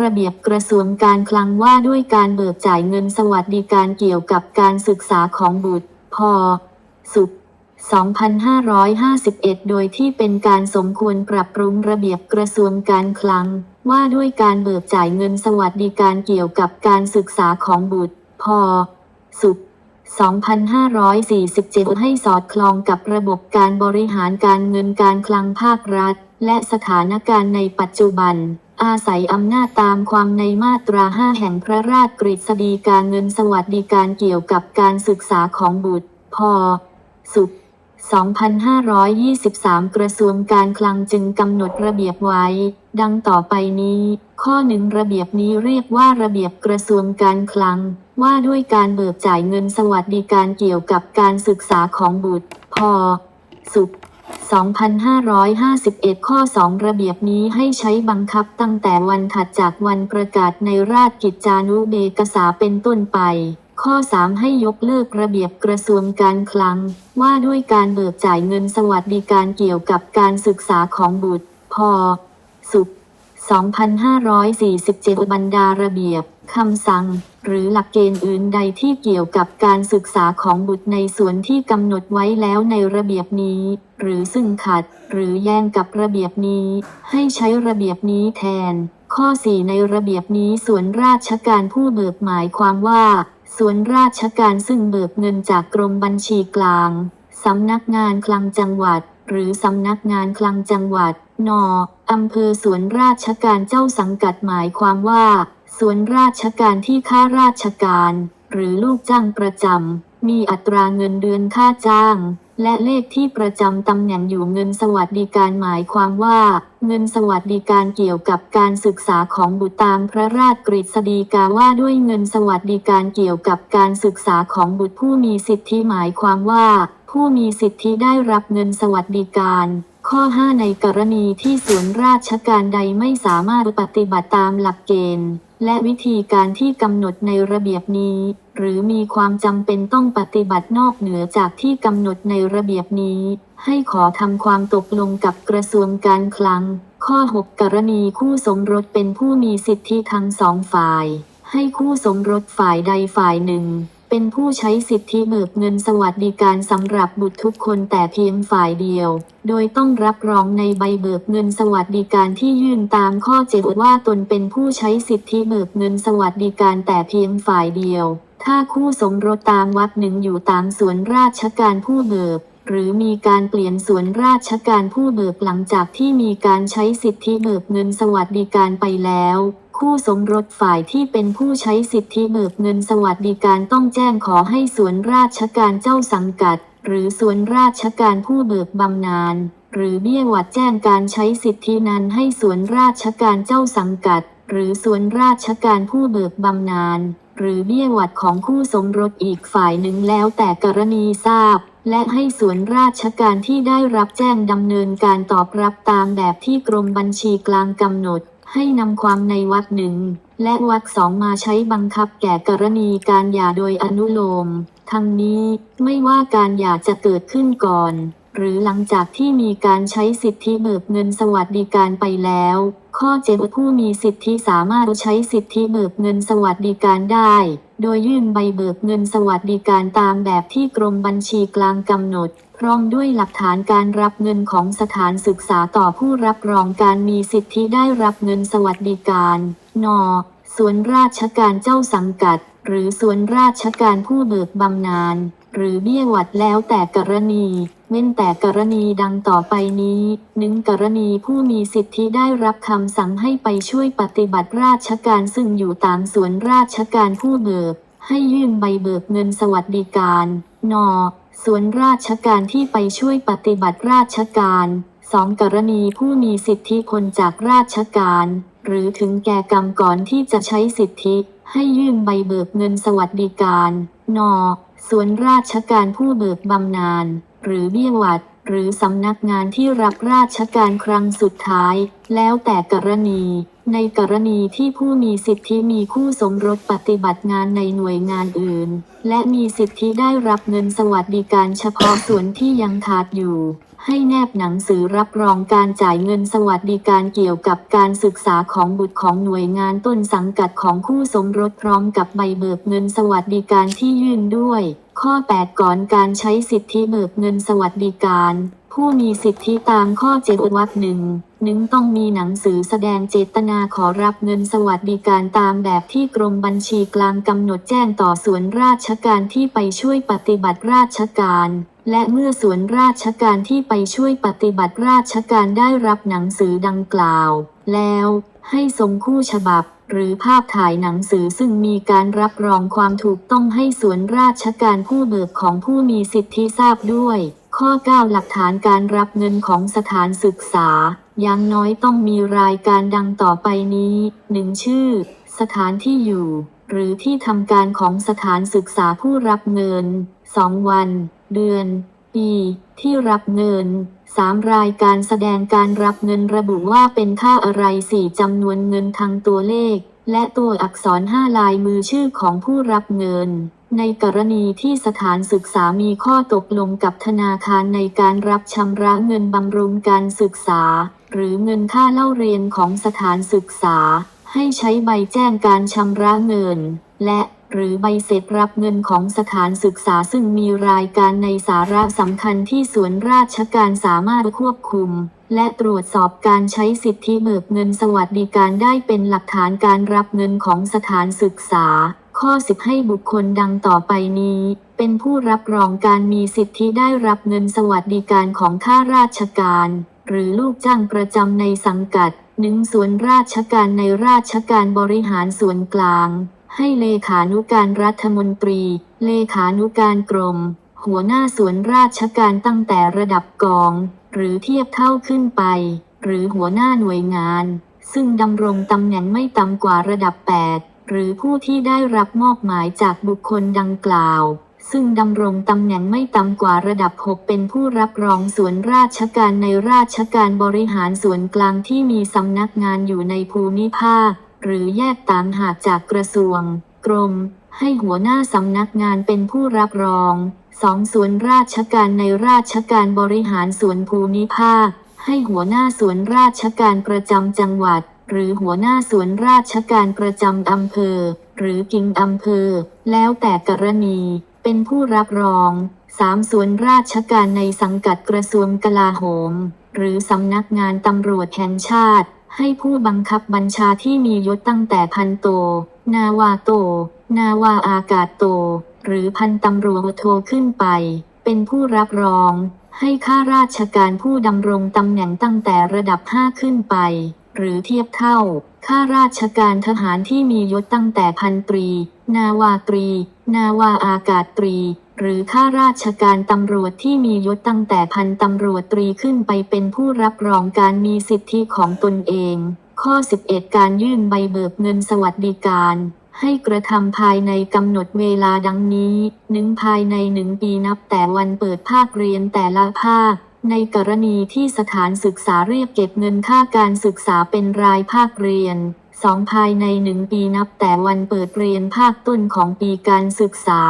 ระเบียบกระทรวงการคลังว่าด้วยการเบิกจ่ายเงินสวัสดิการเกี่ยวกับการศึกษาของบุตร พสุ2551 โดยที่เป็นการสมควรปรับปรุงระเบียบกระทรวงการคลัง ว่าด้วยการเบิกจ่ายเงินสวัสดิการเกี่ยวกับการศึกษาของบุตร พสุ2547 ให้สอดคล้องกับระบบการบริหารการเงินการคลังภาครัฐ และสถานการณ์ในปัจจุบัน อาศัยอำนาจตามความในมาตรา5แห่งพระราชกฤษฎีการเงินสวัสดิการเกี่ยวกับการศึกษาของบุตร พสุ2523 กระทรวงการคลังจึงกำหนดระเบียบไว้ ดังต่อไปนี้ ข้อหนึ่งระเบียบนี้เรียกว่าระเบียบกระทรวงการคลัง ว่าด้วยการเบิกจ่ายเงินสวัสดิการเกี่ยวกับการศึกษาของบุตร พ สุ 2551 ข้อ 2 ระเบียบนี้ให้ใช้บังคับตั้งแต่วันถัดจากวันประกาศในราชกิจจานุเบกษาเป็นต้นไป ข้อ 3 ให้ยกเลิกระเบียบกระทรวงการคลัง ว่าด้วยการเบิกจ่ายเงินสวัสดิการเกี่ยวกับการศึกษาของบุตร พอ สุข 2547 บรรดาระเบียบคำสั่ง หรือหลักเกณฑ์อื่นใดที่เกี่ยวกับการศึกษาของบุตรในส่วนที่กำหนดไว้แล้วในระเบียบนี้ หรือซึ่งขัด หรือแย้งกับระเบียบนี้ ให้ใช้ระเบียบนี้แทน ข้อ 4 ในระเบียบนี้ส่วนราชการผู้เบิกหมายความว่า ส่วนราชการซึ่งเบิกเงินจากกรมบัญชีกลางสำนักงานคลังจังหวัด หรือสำนักงานคลังจังหวัด น อำเภอสวนราชการเจ้าสังกัดหมายความว่า สวนราชการที่ข้าราชการ หรือลูกจ้างประจำ มีอัตราเงินเดือนค่าจ้าง และเลขที่ประจำตำแหน่งอยู่เงินสวัสดิการหมายความว่า เงินสวัสดิการเกี่ยวกับการศึกษาของบุตรตามพระราชกฤษฎีกาว่าด้วยเงินสวัสดิการเกี่ยวกับการศึกษาของบุตรผู้มีสิทธิหมายความว่า ผู้มีสิทธิได้รับเงินสวัสดิการ ข้อ 5 ในกรณีที่ส่วนราชการใดไม่สามารถปฏิบัติตามหลักเกณฑ์ และวิธีการที่กำหนดในระเบียบนี้ หรือมีความจำเป็นต้องปฏิบัตินอกเหนือจากที่กำหนดในระเบียบนี้ ให้ขอทำความตกลงกับกระทรวงการคลัง ข้อ 6 กรณีคู่สมรสเป็นผู้มีสิทธิทั้งสองฝ่าย ให้คู่สมรสฝ่ายใดฝ่ายหนึ่ง เป็นผู้ใช้สิทธิเบิกเงินสวัสดิการสำหรับบุตรทุกคนแต่เพียงฝ่ายเดียว โดยต้องรับรองในใบเบิกเงินสวัสดิการที่ยื่นตามข้อเจ็ดว่าตนเป็นผู้ใช้สิทธิเบิกเงินสวัสดิการแต่เพียงฝ่ายเดียว ถ้าคู่สมรสตามวัดหนึ่งอยู่ตามส่วนราชการผู้เบิกหรือมีการเปลี่ยนส่วนราชการผู้เบิกหลังจากที่มีการใช้สิทธิเบิกเงินสวัสดิการไปแล้ว คู่สมรสฝ่ายที่เป็นผู้ใช้สิทธิเบิกเงินสวัสดิการต้องแจ้งขอให้ส่วนราชการเจ้าสังกัด หรือส่วนราชการผู้เบิกบำนาญหรือเบี้ยหวัดแจ้งการใช้สิทธินั้นให้ส่วนราชการเจ้าสังกัด หรือส่วนราชการผู้เบิกบำนาญหรือเบี้ยหวัดของคู่สมรสอีกฝ่ายหนึ่งแล้วแต่กรณีทราบ และให้ส่วนราชการที่ได้รับแจ้งดำเนินการตอบรับตามแบบที่กรมบัญชีกลางกำหนด ให้นำความในวักหนึ่งและวักสองมาใช้บังคับแก่กรณีการหย่าโดยอนุโลม ทั้งนี้ไม่ว่าการหย่าจะเกิดขึ้นก่อน หรือหลังจากที่มีการใช้สิทธิเบิกเงินสวัสดิการไปแล้ว ข้อเจ็ดผู้มีสิทธิสามารถใช้สิทธิเบิกเงินสวัสดิการได้ โดยยื่นใบเบิกเงินสวัสดิการตามแบบที่กรมบัญชีกลางกำหนด พร้อมด้วยหลักฐานการรับเงินของสถานศึกษาต่อผู้รับรองการมีสิทธิได้รับเงินสวัสดิการนส่วนราชการเจ้าสังกัด หรือส่วนราชการผู้เบิกบำนาญหรือเบี้ยหวัดแล้วแต่กรณี เว้นแต่กรณีดังต่อไปนี้หนึ่งกรณีผู้มีสิทธิได้รับคำสั่งให้ไปช่วยปฏิบัติราชการซึ่งอยู่ตามส่วนราชการผู้เบิก ให้ยื่นใบเบิกเงินสวัสดิการ นอส่วนราชการที่ไปช่วยปฏิบัติราชการสองกรณีผู้มีสิทธิคนจากราชการ หรือถึงแก่กรรมก่อนที่จะใช้สิทธิ ให้ยื่นใบเบิกเงินสวัสดิการ นอส่วนราชการผู้เบิกบำนาญ หรือเบี้ยวัด หรือสำนักงานที่รับราชการครั้งสุดท้าย แล้วแต่กรณี ในกรณีที่ผู้มีสิทธิมีคู่สมรสปฏิบัติงานในหน่วยงานอื่น และมีสิทธิได้รับเงินสวัสดิการเฉพาะส่วนที่ยังขาดอยู่ให้แนบหนังสือรับรองการจ่ายเงินสวัสดิการเกี่ยวกับการศึกษาของบุตรของหน่วยงานต้นสังกัดของคู่สมรสพร้อมกับใบเบิกเงินสวัสดิการที่ยื่นด้วย ข้อ 8 ก่อนการใช้สิทธิเบิกเงินสวัสดิการ ผู้มีสิทธิตามข้อเจ็วรรคหนึ่งหนึ่งต้องมีหนังสือแสดงเจตนาขอรับเงินสวัสดิการตามแบบที่กรมบัญชีกลางกำหนดแจ้งต่อส่วนราชการที่ไปช่วยปฏิบัติราชการ และเมื่อส่วนราชการที่ไปช่วยปฏิบัติราชการได้รับหนังสือดังกล่าว แล้ว ให้ส่งคู่ฉบับ หรือภาพถ่ายหนังสือซึ่งมีการรับรองความถูกต้องให้ส่วนราชการผู้เบิกของผู้มีสิทธิทราบด้วย ข้อ 9 หลักฐานการรับเงินของสถานศึกษาอย่างน้อยต้องมีรายการดังต่อไปนี้ 1. ชื่อ สถานที่อยู่ หรือที่ทำการของสถานศึกษาผู้รับเงิน 2 วัน เดือน ปี ที่รับเงิน 3. รายการแสดงการรับเงินระบุว่าเป็นค่าอะไร 4. จำนวนเงินทางตัวเลข และตัวอักษร 5 ลายมือชื่อของผู้รับเงิน ในกรณีที่สถานศึกษามีข้อตกลงกับธนาคารในการรับชำระเงินบำรุงการศึกษา หรือเงินค่าเล่าเรียนของสถานศึกษา ให้ใช้ใบแจ้งการชำระเงิน และ หรือใบเสร็จรับเงินของสถานศึกษาซึ่งมีรายการในสาระสำคัญที่ส่วนราชการสามารถควบคุม และตรวจสอบการใช้สิทธิเบิกเงินสวัสดิการได้เป็นหลักฐานการรับเงินของสถานศึกษา ข้อ 10 ให้บุคคลดังต่อไปนี้ เป็นผู้รับรองการมีสิทธิได้รับเงินสวัสดิการของข้าราชการ หรือลูกจ้างประจำในสังกัดหนึ่งส่วนราชการในราชการบริหารส่วนกลาง ให้เลขานุการรัฐมนตรี เลขานุการกรม หัวหน้าส่วนราชการตั้งแต่ระดับกอง หรือเทียบเท่าขึ้นไป หรือหัวหน้าหน่วยงาน ซึ่งดำรงตำแหน่งไม่ต่ำกว่าระดับ 8 หรือผู้ที่ได้รับมอบหมายจากบุคคลดังกล่าว ซึ่งดำรงตำแหน่งไม่ต่ำกว่าระดับ 6 เป็นผู้รับรองส่วนราชการในราชการบริหารส่วนกลางที่มีสำนักงานอยู่ในภูมิภาค หรือแยกต่างหากจากกระทรวง กรม ให้หัวหน้าสำนักงานเป็นผู้รับรองสองส่วนราชการในราชการบริหารส่วนภูมิภาค ให้หัวหน้าส่วนราชการประจำจังหวัด หรือหัวหน้าส่วนราชการประจำอำเภอ หรือกิ่งอำเภอ แล้วแต่กรณี เป็นผู้รับรองสามส่วนราชการในสังกัดกระทรวงกลาโหม หรือสำนักงานตำรวจแห่งชาติ ให้ผู้บังคับบัญชาที่มียศตั้งแต่พันโต นาวาโต นาวาอากาศโต หรือพันตำรวจโทขึ้นไป เป็นผู้รับรอง ให้ข้าราชการผู้ดำรงตำแหน่งตั้งแต่ระดับ 5 ขึ้นไป หรือเทียบเท่า ข้าราชการทหารที่มียศตั้งแต่พันตรี นาวาตรี นาวาอากาศตรี หรือข้าราชการตำรวจที่มียศตั้งแต่พันตำรวจตรีขึ้นไปเป็นผู้รับรองการมีสิทธิของตนเอง ข้อ 11 การยื่นใบเบิกเงินสวัสดิการให้กระทำภายในกำหนดเวลาดังนี้หนึ่งภายในหนึ่งปีนับแต่วันเปิดภาคเรียนแต่ละภาค ในกรณีที่สถานศึกษาเรียกเก็บเงินค่าการศึกษาเป็นรายภาคเรียนสองภายในหนึ่งปีนับแต่วันเปิดเรียนภาคต้นของปีการศึกษา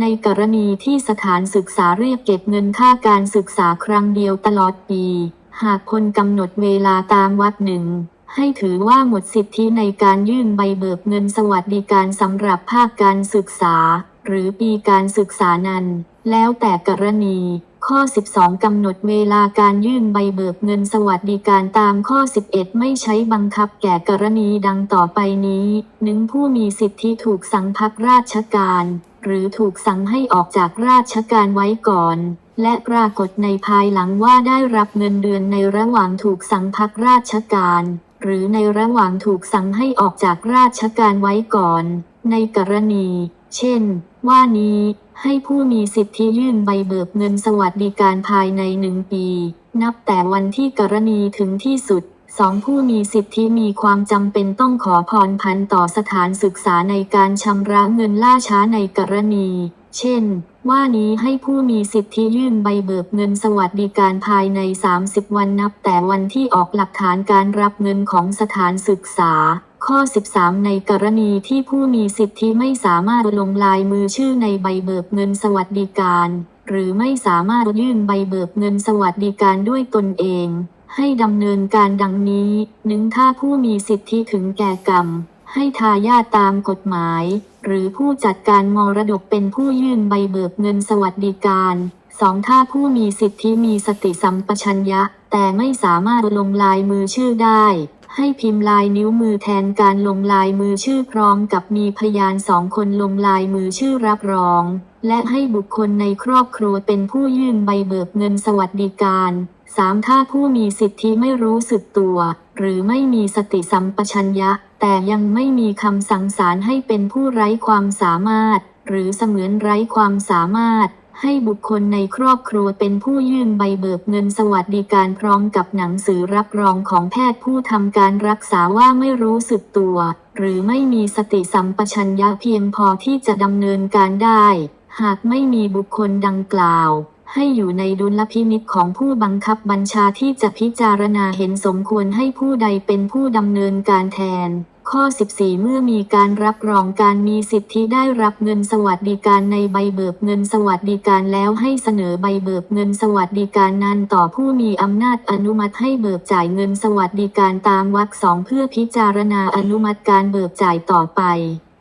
ในกรณีที่สถานศึกษาเรียกเก็บเงินค่าการศึกษาครั้งเดียวตลอดปี หากคนกำหนดเวลาตามวรรคหนึ่ง ให้ถือว่าหมดสิทธิในการยื่นใบเบิกเงินสวัสดิการสำหรับภาคการศึกษา หรือปีการศึกษานั้น แล้วแต่กรณีข้อ 12 กำหนดเวลาการยื่นใบเบิกเงินสวัสดิการตามข้อ 11 ไม่ใช้บังคับแก่กรณีดังต่อไปนี้หนึ่งผู้มีสิทธิถูกสั่งพักราชการ หรือถูกสั่งให้ออกจากราชการไว้ก่อน และปรากฏในภายหลังว่าได้รับเงินเดือนในระหว่างถูกสั่งพักราชการ หรือในระหว่างถูกสั่งให้ออกจากราชการไว้ก่อน ในกรณี เช่น ว่านี้ให้ผู้มีสิทธิยื่นใบเบิกเงินสวัสดิการภายในหนึ่งปี นับแต่วันที่กรณีถึงที่สุด สองผู้มีสิทธิมีความจำเป็นต้องขอพรพันต่อสถานศึกษาในการชำระเงินล่าช้าในกรณี เช่น ว่านี้ให้ผู้มีสิทธิยื่นใบเบิกเงินสวัสดิการภายใน 30 วันนับแต่วันที่ออกหลักฐานการรับเงินของสถานศึกษา ข้อ 13 ในกรณีที่ผู้มีสิทธิไม่สามารถลงลายมือชื่อในใบเบิกเงินสวัสดิการ หรือไม่สามารถยื่นใบเบิกเงินสวัสดิการด้วยตนเอง ให้ดำเนินการดังนี้หนึ่งถ้าผู้มีสิทธิถึงแก่กรรม ให้ทายาทตามกฎหมาย หรือผู้จัดการมรดกเป็นผู้ยื่นใบเบิกเงินสวัสดิการสองถ้าผู้มีสิทธิมีสติสัมปชัญญะ แต่ไม่สามารถลงลายมือชื่อได้ ให้พิมพ์ลายนิ้วมือแทนการลงลายมือชื่อพร้อมกับมีพยานสองคนลงลายมือชื่อรับรอง และให้บุคคลในครอบครัวเป็นผู้ยื่นใบเบิกเงินสวัสดิการ สามถ้าผู้มีสิทธิไม่รู้สึกตัว หรือไม่มีสติสัมปชัญญะ แต่ยังไม่มีคำสั่งศาลให้เป็นผู้ไร้ความสามารถ หรือเสมือนไร้ความสามารถ ให้บุคคลในครอบครัวเป็นผู้ยื่นใบเบิกเงินสวัสดิการพร้อมกับหนังสือรับรองของแพทย์ผู้ทำการรักษาว่าไม่รู้สึกตัว หรือไม่มีสติสัมปชัญญะเพียงพอที่จะดำเนินการได้ หากไม่มีบุคคลดังกล่าว ให้อยู่ในดุลพินิจของผู้บังคับบัญชาที่จะพิจารณาเห็นสมควรให้ผู้ใดเป็นผู้ดำเนินการแทน ข้อ 14 เมื่อมีการรับรองการมีสิทธิได้รับเงินสวัสดิการในใบเบิกเงินสวัสดิการแล้วให้เสนอใบเบิกเงินสวัสดิการนั้นต่อผู้มีอำนาจอนุมัติให้เบิกจ่ายเงินสวัสดิการตามวรรคสองเพื่อพิจารณาอนุมัติการเบิกจ่ายต่อไป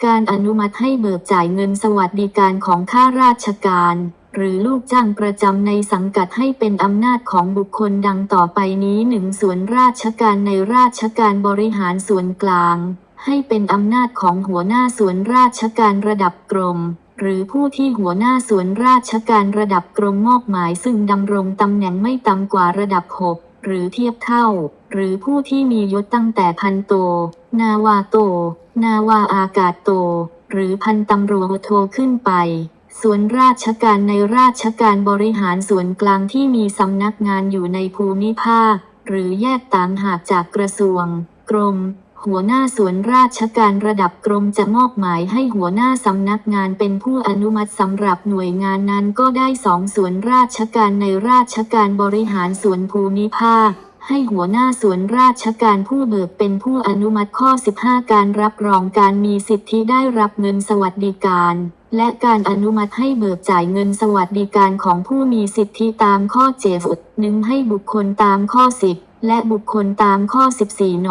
การอนุมัติให้เบิกจ่ายเงินสวัสดิการของข้าราชการ หรือลูกจ้างประจำในสังกัดให้เป็นอำนาจของบุคคลดังต่อไปนี้หนึ่งส่วนราชการในราชการบริหารส่วนกลาง ให้เป็นอำนาจของหัวหน้าส่วนราชการระดับกรม หรือผู้ที่หัวหน้าส่วนราชการระดับกรมมอบหมายซึ่งดำรงตำแหน่งไม่ต่ำกว่าระดับ 6 หรือเทียบเท่า หรือผู้ที่มียศตั้งแต่พันโต นาวาโต นาวาอากาศโต หรือพันตำรวจโทขึ้นไป ส่วนราชการในราชการบริหารส่วนกลางที่มีสำนักงานอยู่ในภูมิภาค หรือแยกต่างหากจากกระทรวง กรม หัวหน้าส่วนราชการระดับกรมจะมอบหมายให้หัวหน้าสำนักงานเป็นผู้อนุมัติสำหรับหน่วยงานนั้นก็ได้สองส่วนราชการในราชการบริหารส่วนภูมิภาคให้หัวหน้าส่วนราชการผู้เบิกเป็นผู้อนุมัติข้อ 15 การรับรองการมีสิทธิได้รับเงินสวัสดิการ และการอนุมัติให้เบิกจ่ายเงินสวัสดิการของผู้มีสิทธิตามข้อเจ็ดหนึ่งให้บุคคลตามข้อ10และบุคคลตามข้อ 14 น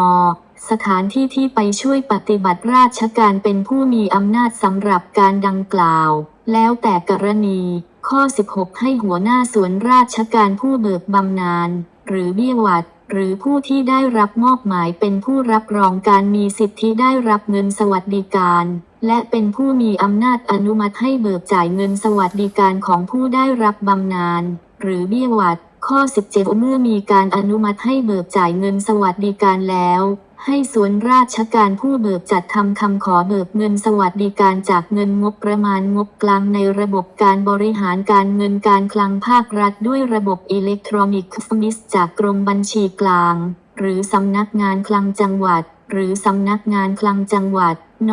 สถานที่ที่ไปช่วยปฏิบัติราชการเป็นผู้มีอำนาจสำหรับการดังกล่าว แล้วแต่กรณี ข้อ 16 ให้หัวหน้าส่วนราชการผู้เบิกบำนาญหรือเบี้ยวัดหรือผู้ที่ได้รับมอบหมายเป็นผู้รับรองการมีสิทธิได้รับเงินสวัสดิการ และเป็นผู้มีอำนาจอนุมัติให้เบิกจ่ายเงินสวัสดิการของผู้ได้รับบำนาญหรือเบี้ยหวัด ข้อ 17 เมื่อมีการอนุมัติให้เบิกจ่ายเงินสวัสดิการแล้ว ให้ส่วนราชการผู้เบิกจัดทำคำขอเบิกเงินสวัสดิการจากเงินงบประมาณงบกลางในระบบการบริหารการเงินการคลังภาครัฐด้วยระบบอิเล็กทรอนิกส์มิสจากกรมบัญชีกลาง หรือสำนักงานคลังจังหวัด หรือสำนักงานคลังจังหวัด น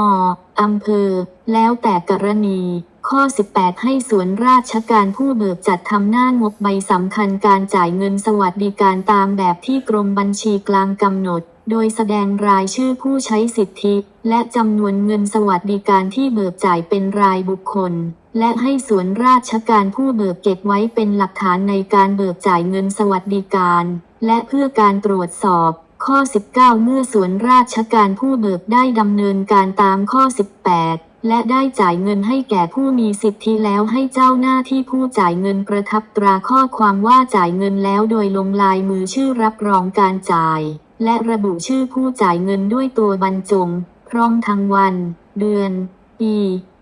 อำเภอ แล้วแต่กรณี ข้อ 18 ให้ส่วนราชการผู้เบิกจัดทำหน้างบใบสำคัญการจ่ายเงินสวัสดิการตามแบบที่กรมบัญชีกลางกำหนด โดยแสดงรายชื่อผู้ใช้สิทธิ และจำนวนเงินสวัสดิการที่เบิกจ่ายเป็นรายบุคคลและให้ส่วนราชการผู้เบิกเก็บไว้เป็นหลักฐานในการเบิกจ่ายเงินสวัสดิการ และเพื่อการตรวจสอบ ข้อ 19 เมื่อส่วนราชการผู้เบิกได้ดำเนินการตามข้อ 18 และได้จ่ายเงินให้แก่ผู้มีสิทธิแล้วให้เจ้าหน้าที่ผู้จ่ายเงินประทับตราข้อความว่าจ่ายเงินแล้วโดยลงลายมือชื่อรับรองการจ่าย และระบุชื่อผู้จ่ายเงินด้วยตัวบรรจง พร้อมทั้งวัน เดือน ปี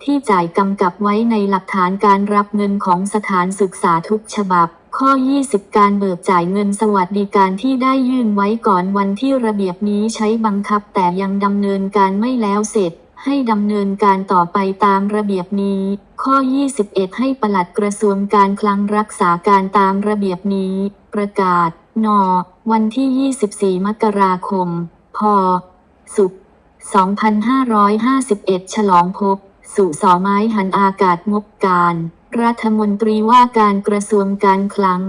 ที่จ่ายกำกับไว้ในหลักฐานการรับเงินของสถานศึกษาทุกฉบับ ข้อ 20 การเบิกจ่ายเงินสวัสดิการที่ได้ยื่นไว้ก่อนวันที่ระเบียบนี้ใช้บังคับแต่ยังดำเนินการไม่แล้วเสร็จ ให้ดำเนินการต่อไปตามระเบียบนี้ ข้อ 21 ให้ปลัดกระทรวงการคลังรักษาการตามระเบียบนี้ ประกาศ น วันที่ 24 มกราคม พศุกร์2551 ฉลองพบสุสอไม้หันอากาศงบการ รัฐมนตรีว่าการกระทรวงการคลัง